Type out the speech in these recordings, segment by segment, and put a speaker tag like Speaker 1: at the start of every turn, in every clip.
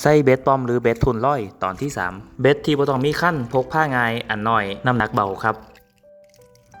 Speaker 1: ใส่เบ็ดปอมหรือเบ็ดทุนร้อยตอนที่ 3 เบ็ดที่บ่ต้องมีขั้นพกผ้าง่ายอันน้อยน้ำหนักเบาครับ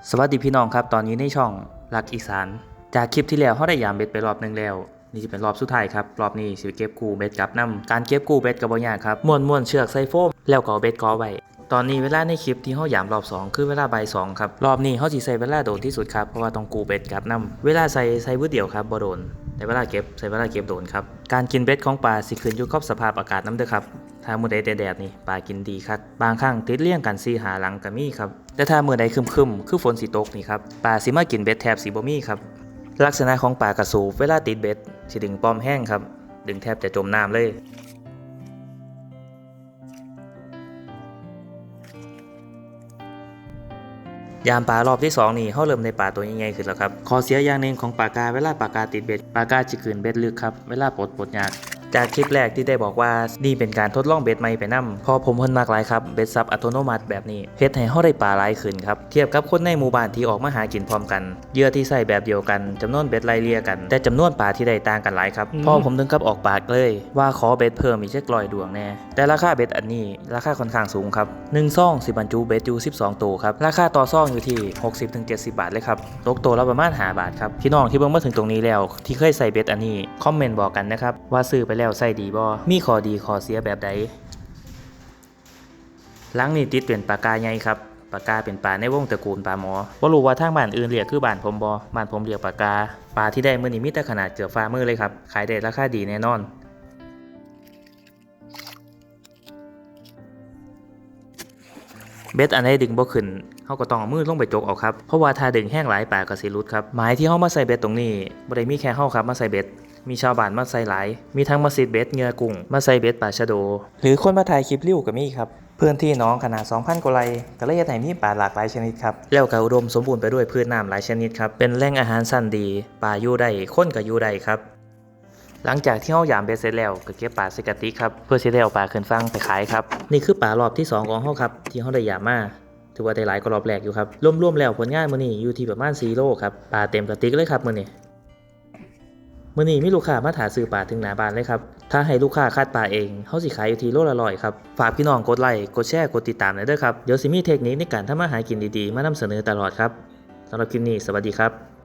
Speaker 1: สวัสดีพี่น้องครับ ตอนนี้ในช่องรักอีสาน จากคลิปที่แล้วเขาได้ยามเบ็ดไปรอบหนึงแล้ว นี่จะเป็นรอบสุดท้ายครับ รอบนี้สิเก็บกูเบ็ดกลับนํการเก็บกูเบ็ดกับบ่ยากครับม้วนม้วนเชือกใส่โฟมแล้วก็เบ็ดกอไว้ตอนนี้เวลาในคลิปที่เขายามรอบสองคือเวลาใบสองครับรอบนี้เขาสิใส่เวลาโดนที่สุดครับเพราะว่าต้องกูเบ็ดกลับนํเวลาใส่ใส่วืดเดียวครับบ่โดน แต่เวลาเก็บใส่เวลาเก็บโดนครับ การกินเบ็ดของปลาสิขึ้นอยู่กับสภาพอากาศน้ำเด้อครับ ถ้ามือใดแดดนี่ปลากินดีครับ บางครั้งติดเลี่ยงกันซีหาหลังกะมีครับ แต่ถ้ามือใดคึมคึมคือฝนสีตกนี่ครับ ปลาสิมากินเบ็ดแทบสีบ่มีครับ ลักษณะของปลากระสูบเวลาติดเบ็ดสิดึงป้อมแห้งครับ ดึงแทบจะจมน้ำเลย ยามปลารอบที่สองนี่เขาเริ่มในปลาตัวใหญ่ๆขึ้นแล้วครับข้อเสียอย่างหนึ่งของปลากาเวลาปลากาติดเบ็ดปลากาจะขืนเบ็ดลึกครับ เวลาปลดปลดยาก จากคลิปแรกที่ได้บอกว่านี่เป็นการทดลองเบ็ดใหม่ไปนํพอผมเพิ่นมากหลายครับเบ็ดซับอัตโนมัติแบบนี้เฮ็ดให้เฮาได้ปลาหลายขึ้นครับเทียบกับคนในหมู่บ้านที่ออกมาหากินพร้อมกันเหยื่อที่ใส่แบบเดียวกันจำนวนเบ็ดไล่เลี่ยกัน แต่จำนวนปลาที่ได้ต่างกันหลายครับพอผมถึงกับออกปากเลย ว่าขอเบ็ดเพิ่มอีกจักร้อยดวงแน่แต่ราคาเบ็ดอันนี้ ราคาค่อนข้างสูงครับหนึ่งซองสิบรรจุเบ็ดอยู่12 ตัวครับราคาต่อซองอยู่ที่ 60-70 บาทเลยครับตกตัวละประมาณ5บาทครับพี่น้องที่เบิ่งมาถึงตรงนี้แล้ว ที่เคยใส่เบ็ดอันนี้คอมเมนต์บอกกันนะครับว่าซื้อไปแล้วใส่ดีบ่มีข้อดีข้อเสียแบบใดหลังนี่ติดเป็นปากกาใหญ่ครับปากกาเป็นปลาในวงตระกูลปลาหมอบ่รู้ว่าทางบ้านอื่นเรียกคือบ้านผมบ่บ้านผมเรียกปากกา ปลาที่ได้มื้อนี้มีแต่ขนาดเกือบฝ่ามือเลยครับ ขายได้ราคาดีแน่นอน เบ็ดอันใดดึงบ่ขึ้นเฮาก็ต้องเอามือลงไปจกเอาครับ เพราะว่าถ้าดึงแห้งหลายปลาก็สิหลุดครับ หมายที่เฮามาใส่เบ็ดตรงนี้บ่ได้มีแค่เฮาครับมาใส่เบ็ด มีชาวบ้านมาใส่หลาย มีทั้งมาซีดเบ็ดเงือกุ้ง มาใส่เบ็ดปลาชะโด หรือคนมาถ่ายคลิปริ้วก็มีครับพื้นที่น้องขนาด 2,000 กว่าไร่ก็เลยเฮ็ดให้มีปลาหลากหลายชนิดครับ แล้วก็อุดมสมบูรณ์ไปด้วยพืชน้ำหลายชนิดครับ เป็นแหล่งอาหารชั้นดี ปลาอยู่ได้ คนก็อยู่ได้ครับ หลังจากที่เฮายามเบ็ดเสร็จแล้วก็เก็บปลาใส่กระติกครับเพื่อสิได้เอาปลาขึ้นฟังไปขายครับนี่คือปลารอบที่สองของเฮาครับที่เฮาได้ยามมาถือว่าได้หลายกว่ารอบแรกอยู่ครับรวมๆแล้วผลงานมื้อนี้อยู่ที่ประมาณ4โลครับปลาเต็มกระติกเลยครับมื้อนี้มื้อนี้มีลูกค้ามาถาซื้อปลาถึงหน้าบ้านเลยครับ ถ้าให้ลูกค้าคาดปลาเองเฮาสิขายอยู่ที่โลละร้อยครับ ฝากพี่น้องกดไลค์ กดแชร์ กดติดตามหน่อยด้อครับ เดี๋ยวสิมีเทคนิคในการทำมาหากินดีๆ มานำเสนอตลอดครับสำหรับคลิปนี้ สวัสดีครับ